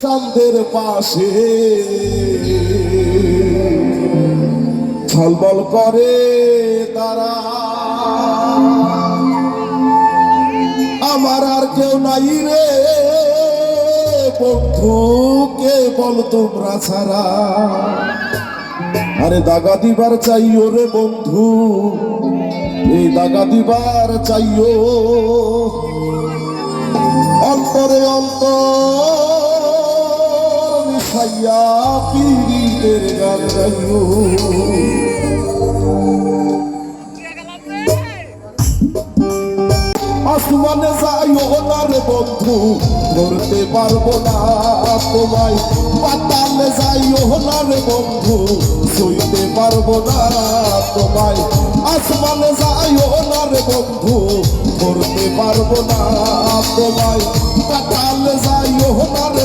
চাঁদের পাশে। ছলবল করে তারা। আমার আর কেউ নাই রে বন্ধু কে বল তোমরা ছাড়া। আরে দাগা দিবার চাইও রে বন্ধু এই দাগা দিবার চাইও। অন্তরে অন্তর মিশাইয়া পীড়িতের গান আসমানে যাইও না রে বন্ধু, ধরতে পারব না তোমায়। পাতালে যাইও না রে বন্ধু, সইতে পারব না তোমায়। আসমানে যাইও না রে বন্ধু, ধরতে পারব না তোমায়। পাতালে যাইও না রে